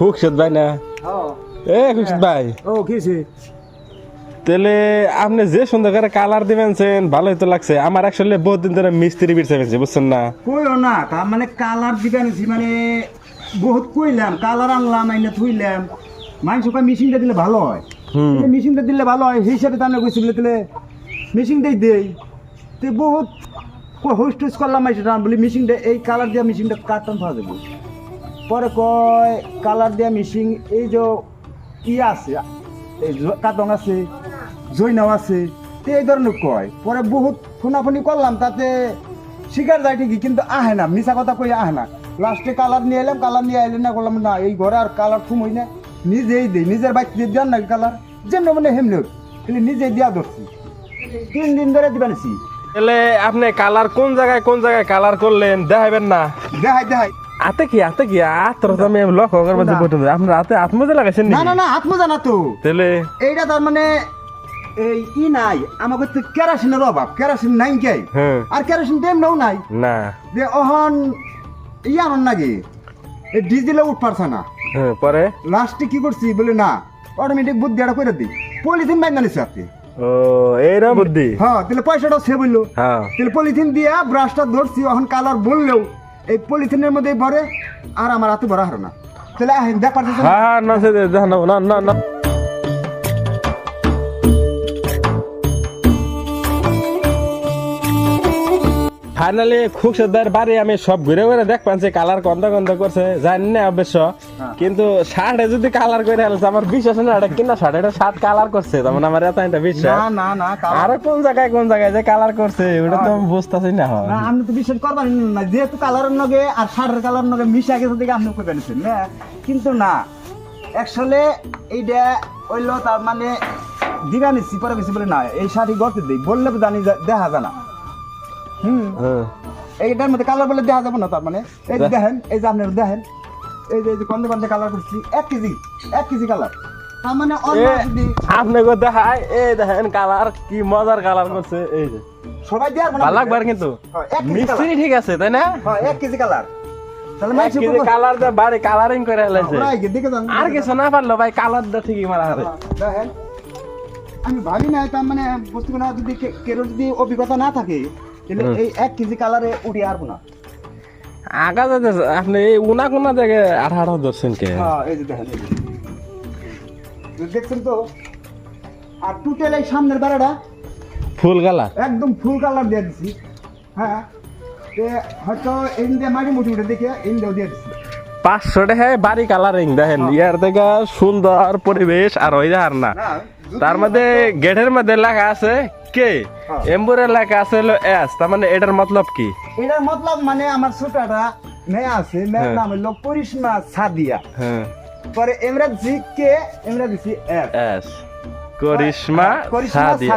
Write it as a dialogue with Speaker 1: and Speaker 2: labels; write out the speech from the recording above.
Speaker 1: খুকশদ ভাই না? এ খুকশদ ভাই
Speaker 2: ও কিছে
Speaker 1: তাহলে আপনি যে সুন্দর করে কালার দিবেন ভালোই তো লাগছে। আমার আসলে বহুত দিন ধরে মিস্ত্রি বিরছে ফেলছে বুঝছেন না?
Speaker 2: কইও না তার মানে কালার দিবেন মানে বহুত কইলাম কালার আনলাম আইনে থুইলাম। মাংস কয় মেশিনটা দিলে ভালো হয়। মেশিনটা দিলে ভালো হয় সেই হিসাবে তাহলে কইছিল তাহলে মেশিনটাই দেই তে বহুত হোস্ট করলাম সেটা বলি মেশিনটা এই কালার দেওয়া মেশিনটা কাটন পাওয়া যাবে পরে কয় কালার দেওয়া মেশিন এই যে ই আছে এই কাটন আছে জৈনাও আছে তো এই ধরনের কয়। পরে বহুত ফোনাফোনি করলাম তাতে শিকার যায় ঠিকই কিন্তু আহে না মিশা কথা কই আহে না। লাস্টে কালার নিয়ে এলাম কালার নিয়ে আইলে না করলাম না এই ঘরে আর কালার থুমই না নিজেই দেই নিজের বাইক দিয়ে দেন না কালার যেমন মানে হোক, কিন্তু নিজেই দিয়া ধরছি। তিন দিন ধরে দিবানিছি
Speaker 1: তাহলে আপনি কালার কোন জায়গায় কোন জায়গায় কালার করলেন দেখাবেন না?
Speaker 2: দেখাই দেখাই।
Speaker 1: আতে কি আতে কি? আত্র তো আমি লক্ষ্য করব যে বটুন আপনার হাতে আত্মজা লাগাইছেন
Speaker 2: না না না হাত মোজা না তো।
Speaker 1: তাহলে?
Speaker 2: এইটা তার মানে এই ই নাই। আমাকে তো কেরাসিনের অভাব কেরাসিন নাই কে?
Speaker 1: হ্যাঁ।
Speaker 2: আর কেরাসিন তেমনও নাই।
Speaker 1: না।
Speaker 2: যে অহন ই আনন নাকি? এই ডিজেলে উঠ পারছে না।
Speaker 1: হ্যাঁ পরে?
Speaker 2: লাস্টে কি করছি? বলে না অটোমেটিক বুদ্ধি একটা করে দিই পলিথিন বাইন্দা নিছে আপনি
Speaker 1: ও এইরকম বুদ্ধি?
Speaker 2: হ্যাঁ তাহলে পয়সাটাও সে বলল।
Speaker 1: হ্যাঁ।
Speaker 2: তাহলে পলিথিন দিয়া ব্রাশটা ধরছি এখন কালার বললেও এই পলিথিনের মধ্যে ভরে আর আমার হাতে ভরা হারো না। তাহলে দেখ
Speaker 1: হ্যাঁ হ্যাঁ না না না না। ফাইনালি খুব সদার বাড়ি আমি সব ঘুরে ঘুরে দেখ পাচ্ছি কালার গন্ধ গন্ধ করছে জানি না অবশ্য। কিন্তু শার্টে যদি কালার করে আলছে আমার বিশ্বাস না এটা কিনা শার্ট এটা শার্ট কালার করছে তেমন আমার এত একটা
Speaker 2: না
Speaker 1: বিশ্বাস।
Speaker 2: না না কালার
Speaker 1: আরে কোন জায়গায় কোন জায়গায় যে কালার করছে ওটা তো আমি বুঝতেছি না
Speaker 2: না আপনি তো বিশ্বাস করবেন না যেহেতু কালারের নগে আর শার্টের কালার নগে মিশা গেছে দেখে আপনি কই পেয়েছেন না কিন্তু না অ্যাকচুয়ালি এইটা হইল তার মানে দিবা নিচ্ছি পরে বেশি বলে না এই শাড়ি গড়তে দিই বললে তো জানি দেখা যায় না।
Speaker 1: হ্যাঁ
Speaker 2: এইটার মধ্যে কালার বলে দেখা যাবে না তার মানে? এই যে দেখেন এই যে আপনার দেখেন এই যে কন্দে কন্দে কালার করছি এক কেজি এক কেজি কালার তার মানে অন্য
Speaker 1: এ,
Speaker 2: যদি
Speaker 1: আপনি গো দেখায় এই দেখেন কালার কি মজার কালার করছে এই যে।
Speaker 2: সবাই দেওয়ার
Speaker 1: ভালো লাগবার কিন্তু।
Speaker 2: হ্যাঁ,
Speaker 1: মিস্ত্রি ঠিক আছে তাই না?
Speaker 2: হ্যাঁ এক কেজি কালার
Speaker 1: কালার দিয়ে বাড়ি কালারিং করে হেলাইছে আর কিছু না পারল ভাই কালারটা ঠিকই মারা হবে।
Speaker 2: আমি ভাবি না তার মানে বস্তু না যদি কে- কেরো যদি অভিজ্ঞতা না থাকে
Speaker 1: হুম।
Speaker 2: এই এক কেজি কালারে উঠে আসব না
Speaker 1: আগা যাতে আপনি এই উনা কোনা জায়গায় আঠা আঠা ধরছেন কে?
Speaker 2: হ্যাঁ এই যে দেখেন দেখছেন তো? আর টুটেল এই সামনের বেড়াটা
Speaker 1: ফুল কালার?
Speaker 2: একদম ফুল কালার দিয়ে দিছি। হ্যাঁ হয়তো এই দিয়ে মাটি মুটি উঠে দেখে এই দিয়েও দিয়ে দিছি।
Speaker 1: পাঁচশো টাকা বাড়ি কালারিং দেখেন ইয়ার থেকে সুন্দর পরিবেশ আর ওই আর না।
Speaker 2: না
Speaker 1: তার মধ্যে গেটের মধ্যে লেখা আছে কে?
Speaker 2: হ্যাঁ।
Speaker 1: এম্বুরে লেখা আছে হলো এস তার মানে এটার মতলব কি?
Speaker 2: এটার মতলব মানে আমার ছোটটা মেয়ে আছে মেয়ের
Speaker 1: হ্যাঁ।
Speaker 2: নাম হলো করিশ্মা সাদিয়া।
Speaker 1: হ্যাঁ।
Speaker 2: পরে এমরাজি কে? এমরাজি
Speaker 1: এস। করিশ্মা
Speaker 2: সাদিয়া।